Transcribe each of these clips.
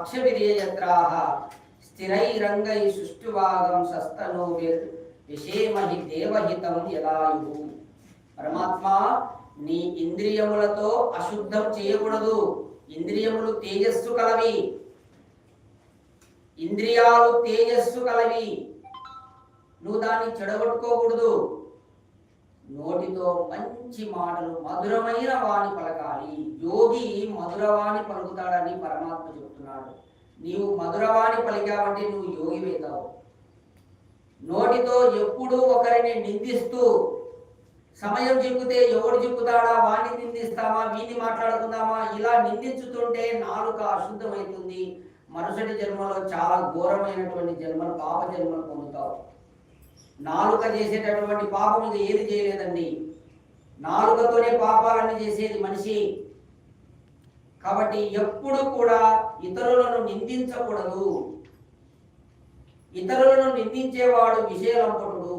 అక్షవిర్యత్రాः స్థిరైరంగై సుష్టువాగం సస్తనోవిర్ విషేమహి దేవహితం యదాయు పరమాత్మ నీ ఇంద్రియములతో అశుద్ధం చేయకూడదు. ఇంద్రియములు తేజస్సు కలవి. ఇంద్రియాలు తేజస్సు కలవి. నువ్వు దాన్ని చెడగొట్టుకోకూడదు. నోటితో మంచి మాటలు మధురమైన వాణి పలకాలి. యోగి మధురవాణి పలుకుతాడని పరమాత్మ చెప్తున్నాడు. నీవు మధురవాణి పలికావంటే నువ్వు యోగి అవుతావు. నోటితో ఎప్పుడూ ఒకరిని నిందిస్తూ సమయం చిక్కుతే ఎవడు చిక్కుతాడా వాణ్ణి నిందిస్తామా? వీణి మాట్లాడుకుందామా? ఇలా నిందించుతుంటే నాలుక అశుద్ధమవుతుంది. మరుసటి జన్మలో చాలా ఘోరమైనటువంటి జన్మలు పాప జన్మలు పొందుతావు. నాలుక చేసేటటువంటి పాపం ఇది ఏది చేయలేదండి. నాలుకతోనే పాపాలన్నీ చేసేది మనిషి. కాబట్టి ఎప్పుడు కూడా ఇతరులను నిందించకూడదు. ఇతరులను నిందించేవాడు విషయలంపటుడు.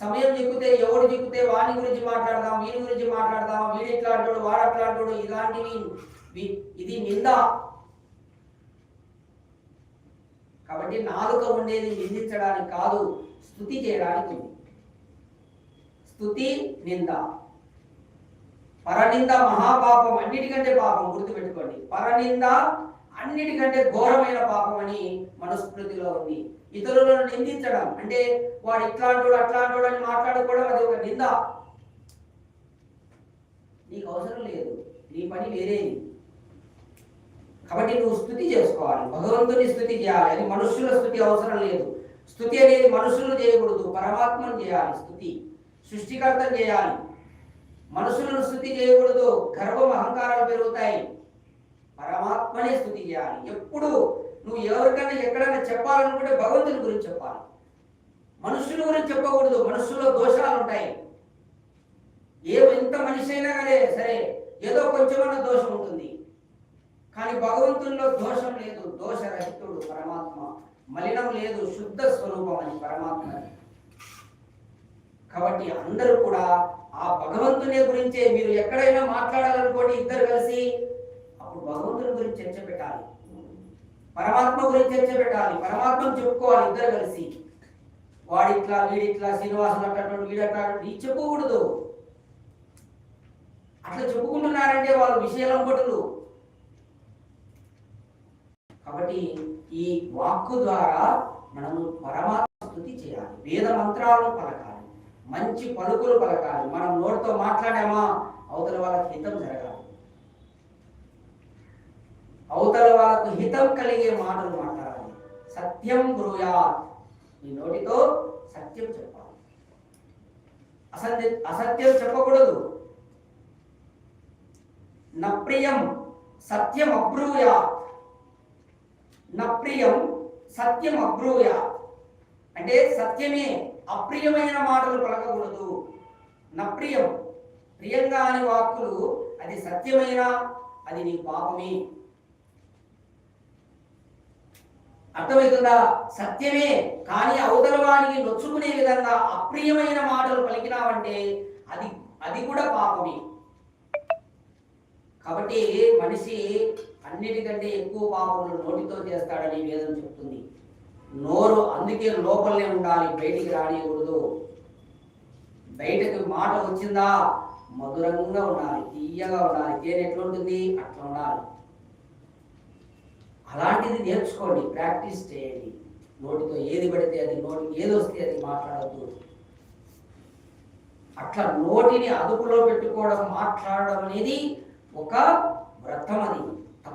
సమయం చిక్కితే ఎవడు చిక్కితే వాని గురించి మాట్లాడదాం వీని గురించి మాట్లాడదాం వీడు ఇట్లాంటాడు వాడు అట్లాంటాడు ఇలాంటివి ఇది నింద. కాబట్టి నాలుక ఉండేది నిందించడానికి కాదు స్థుతి చేయడానికి. ఉంది స్థుతి నింద. పరనింద మహాపాపం అన్నిటికంటే పాపం గుర్తుపెట్టుకోండి. పరనింద అన్నిటికంటే ఘోరమైన పాపం అని మనుస్మృతిలో ఉంది. ఇతరులను నిందించడం అంటే వాడు ఇట్లాంటోడు అట్లాంటోడు అని మాట్లాడుకోవడం అది ఒక నింద. నీకు అవసరం లేదు. నీ పని వేరేది. కాబట్టి నువ్వు స్థుతి చేసుకోవాలి. భగవంతుని స్థుతి చేయాలి అది మనుషుల స్థుతి అవసరం లేదు. స్థుతి అనేది మనుషులు చేయకూడదు పరమాత్మను చేయాలి స్థుతి. సృష్టికర్తను చేయాలి. మనుషులను స్థుతి చేయకూడదు గర్వం అహంకారాలు పెరుగుతాయి. పరమాత్మనే స్థుతి చేయాలి. ఎప్పుడు నువ్వు ఎవరికైనా ఎక్కడైనా చెప్పాలనుకుంటే భగవంతుని గురించి చెప్పాలి. మనుషుల గురించి చెప్పకూడదు మనుషుల్లో దోషాలు ఉంటాయి. ఏ ఎంత మనిషి అయినా కానీ సరే ఏదో కొంచెమన్నా దోషం ఉంటుంది. కానీ భగవంతుల్లో దోషం లేదు. దోషరహితుడు పరమాత్మ. మలినం లేదు. శుద్ధ స్వరూపం అని పరమాత్మ. కాబట్టి అందరూ కూడా ఆ భగవంతుని గురించే మీరు ఎక్కడైనా మాట్లాడాలనుకోండి ఇద్దరు కలిసి అప్పుడు భగవంతుని గురించి చర్చ పెట్టాలి. పరమాత్మ గురించి చర్చ పెట్టాలి. పరమాత్మను చెప్పుకోవాలి ఇద్దరు కలిసి. వాడిట్లా వీడిట్లా శ్రీనివాసులు అట్లా వీడట్లా నీ చెప్పకూడదు. అట్లా చెప్పుకుంటున్నారంటే వాళ్ళు విషయాలంపటులు కాబట్టి ఈ వాక్కు ద్వారా మనము పరమాత్మ స్థుతి చేయాలి. వేద మంత్రాలను పలకాలి. మంచి పలుకులు పలకాలి. మనం నోటితో మాట్లాడామా? అవతల వాళ్ళకి హితం జరగాలి. అవతల వాళ్ళకు హితం కలిగే మాటలు మాట్లాడాలి. సత్యం బ్రూయాత్. ఈ నోటితో సత్యం చెప్పాలి. అసత్య అసత్యం చెప్పకూడదు. నప్రియం సత్యం అబ్రూయాత్. నప్రియం సత్యం అబ్రూయ. అంటే సత్యమే అప్రియమైన మాటలు పలకకూడదు. నప్రియం ప్రియంగా అనే వాక్కులు అది సత్యమైన అది నీ పాపమే. అర్థమవుతుందా? సత్యమే కానీ అవతల వానికి నొచ్చుకునే విధంగా అప్రియమైన మాటలు పలికినావంటే అది అది కూడా పాపమే. కాబట్టి మనిషి అన్నిటికంటే ఎక్కువ పాపములు నోటితో చేస్తాడని వేదం చెప్తుంది. నోరు అందుకే లోపలనే ఉండాలి బయటికి రానియకూడదు. బయటకు మాట వచ్చిందా మధురంగా ఉండాలి తీయగా ఉండాలి. తేనె ఎట్లుంటుంది? అట్లా ఉండాలి. అలాంటిది నేర్చుకోండి ప్రాక్టీస్ చేయండి. నోటితో ఏది పడితే అది నోటికి ఏది వస్తే అది మాట్లాడద్దు. అట్లా నోటిని అదుపులో పెట్టుకోవడం మాట్లాడడం అనేది ఒక వ్రతం అది.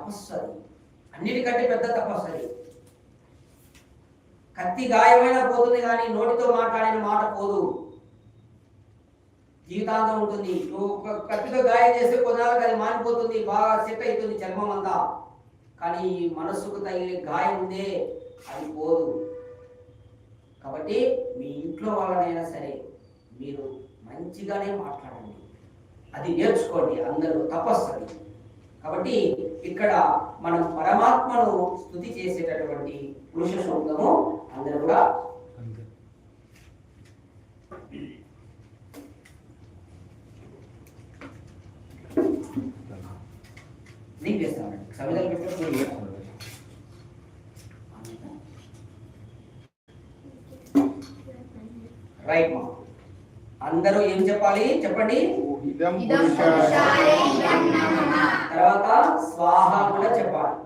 తపస్సు అది అన్నిటికంటే పెద్ద తపస్సు అది కత్తి గాయమైనా పోతుంది కానీ నోటితో మాట్లాడిన మాట పోదు. జీవితాంతం ఉంటుంది. నువ్వు కత్తితో గాయం చేస్తే కొన్నాళ్ళకి అది మానిపోతుంది బాగా సెట్ అవుతుంది చర్మం అంతా కానీ మనస్సుకు తగిలే గాయం ఉందే అది పోదు. కాబట్టి మీ ఇంట్లో వాళ్ళనైనా సరే మీరు మంచిగానే మాట్లాడండి. అది నేర్చుకోండి. అందరూ తపస్సు అది కాబట్టి ఇక్కడ మనం పరమాత్మను స్థుతి చేసేటటువంటి పురుష శబ్దము అందరూ కూడా రైట్ మా. అందరూ ఏం చెప్పాలి? చెప్పండి. ఇదం ఇదం పురుషాయ పురుషాయ ఇదం నమః తర్వాత స్వాహ కూడా చెప్పాలి.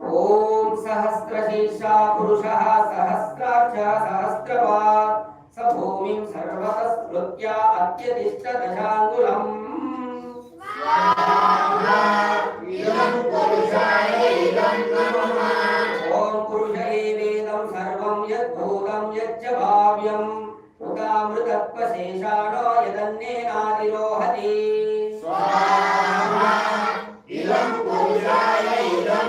ఓం సహస్రశీర్ష పురుష సహస్రాక్ష సహస్రపాత్ స భూమిం సర్వత స్మృత్య అత్యతిష్ట దశాంగులం. ఇదం పురుషాయ ఇదం ఉదామృతత్వ యదన్నేనాదిరోహతి ఇదం పురుషాయ ఇదం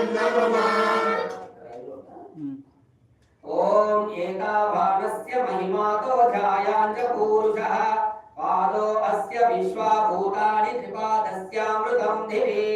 ఓం ఏకాభానస్య మహిమాతో ధ్యాయాం చ పూరుషः పాదో అస్య విశ్వాభూతాని త్రిపాదస్యామృతం దివి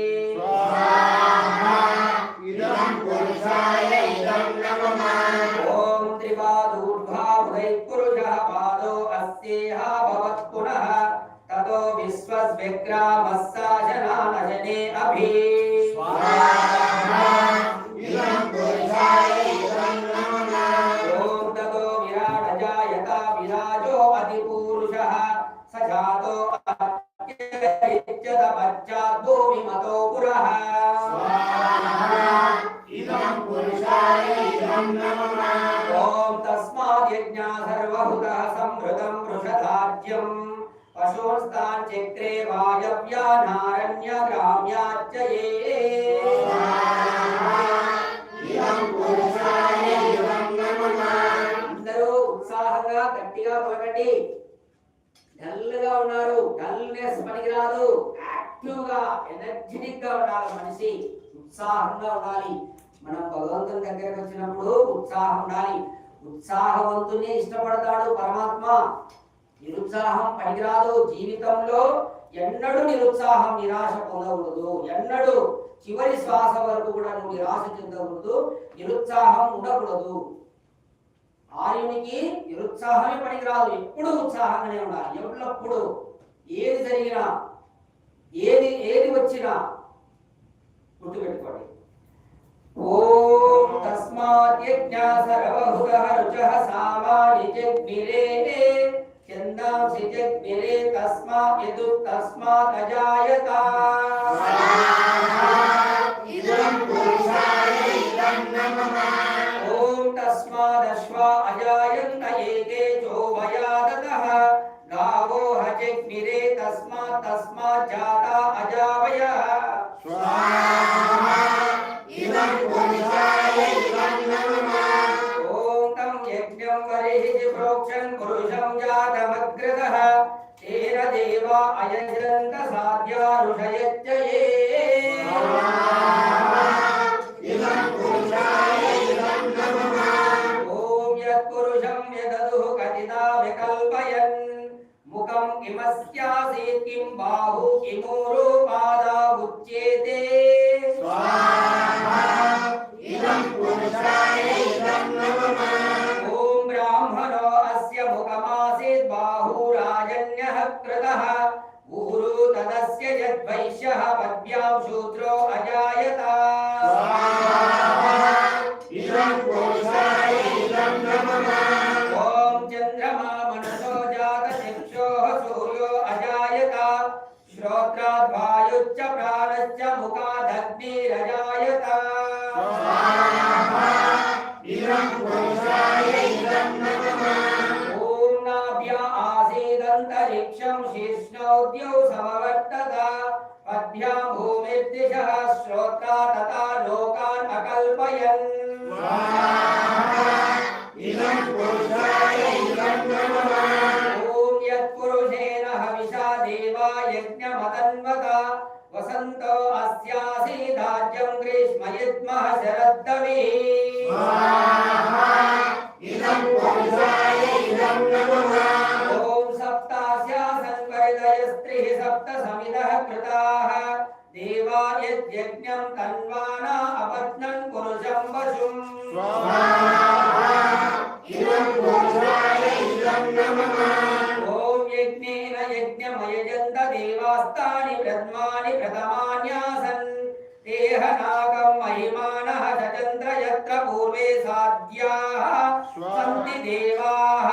అత్యరిచ్యత పశ్చాత్ భూమిమతో పురః ఇదం పురుషాయ ఇదం నమః ఓం తస్మాద్ యజ్ఞా సర్వభూతః సంవృతం వృషధాజ్యం పశూస్తాన్ చక్రే వాయవ్యానారణ్య గ్రామ్యాచ్చ ఏ ఇదం పురుషాయ ఇదం నమః అందరూ ఉత్సాహంగా గట్టిగా పలకండి ఉన్నారు. డల్నెస్ పనికిరాదు యాక్టివ్గా ఎనర్జెటిక్గా ఉండాలి మనిషి. ఉత్సాహంగా ఉండాలి. మనం భగవంతుని దగ్గరకు వచ్చినప్పుడు ఉత్సాహం ఉండాలి. ఉత్సాహవంతుని ఇష్టపడతాడు పరమాత్మ. నిరుత్సాహం పనికిరాదు జీవితంలో ఎన్నడూ నిరుత్సాహం నిరాశ పొందకూడదు. ఎన్నడూ చివరి శ్వాస వరకు కూడా నువ్వు నిరాశ చెందకూడదు. నిరుత్సాహం ఉండకూడదు. ఆయనకి నిరుత్సాహమే పనికిరాదు ఎప్పుడు ఉత్సాహంగానే ఉండాలి. ఎప్పుడప్పుడు ఏది జరిగినా ఏది ఏది వచ్చినా గుర్తుపెట్టుకోండి. ఓం తస్మాత్ యజ్ఞ సర్వహుత రుచః సామాని జగ్మిరే చందాంసి జగ్మిరే తస్మాత్ యదు తస్మాత్ అజాయత. హజగ్నిరే తస్మాత్ తస్మాత్ జాతా అజావయ ఇదం పురుషాయ ఇదం నమః ఓం తం యజ్ఞం వరిహిజి ప్రోక్షన్ పురుషం జాతమగ్రతః తేన దేవా అయజంత సాధ్యా ఋషయచ్చ ఏ ఇదం పురుషాయ ఇదం నమః ఓం యత్పురుషం యదదుః కథితా వికల్పయన్ ముఖం కిమస్యాసీత్ కిం బాహు కిమూరు పాదా ఉచ్యేతే ఇదం పురుషాయ ఇదం నమః ఓం బ్రాహ్మణో అస్య ముఖమాసీత్ బాహురాజన్యః కృతః ఊరు తదస్య యద్వైశ్యః పద్భ్యాం శూద్రో అజాయత ఇదం ఆసీదంతరిక్షం శీర్ష్ణోద్యౌ సమవర్తత పద్భ్యాం భూమిర్దిశ శ్రోత్రా తథా లోకాన్ అకల్పయన్ ఇదం పురుషాయ ఇదం ఓం యత్పురుషేణ హవిషా దేవా యజ్ఞమతన్వత వసంతో అస్యాసీదాజ్యం గ్రీష్మయుద్మః శరద్దవి ఇదం పురుషాయ ఇదం నమః యజ్ఞం తన్వానా అపత్నన్ పురుషం వశుం ఓం యజ్ఞేన యజ్ఞమయజంత దేవాస్తాని బ్రహ్మాని ప్రథమాన్యాసన్ మహిమానః యత్ర పూర్వే సాధ్యాః సంతి దేవాః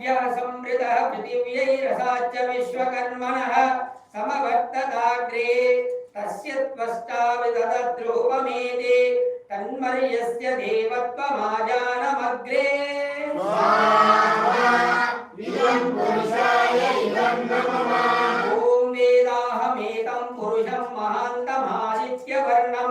ఓం అద్య సంవృతః పృథివ్యైరసాచ్య విశ్వకర్మణः సమవర్తదాగ్రే తస్య త్వష్టావిదద్రూపమేతే తన్మర్యస్య దేవత్వమాజానమగ్రే ఇదం పురుషాయ ఇదం నమః ఓం వేదాహమేతం పురుషం మహాంతమాదిత్యవర్ణం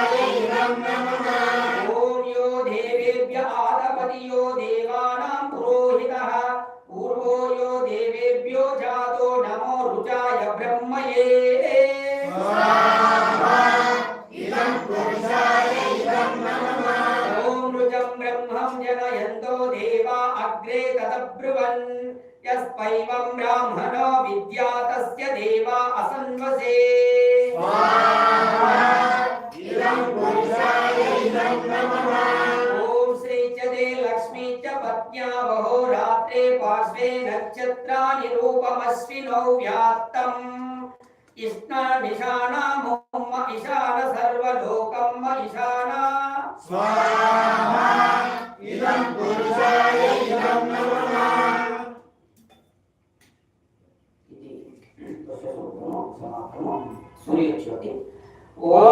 अग्रे तदब्रुवन्। यस्पैवं ब्राह्मणो विद्या तस्य देवा असन्वसे। ॐ श्री च दे लक्ष्मी च पत्न्या बहो रात्रे पार्श्वे नक्षत्राणि रूपमश्विनौ व्यात्तम् इष्णा निशाना ईशान सर्वलोकम ईशाना स्वाहा మొమ్మ ఇశాన సర్వలోకం మ ఇశానా స్వాహా ఇదం పురుషాయ ఇదం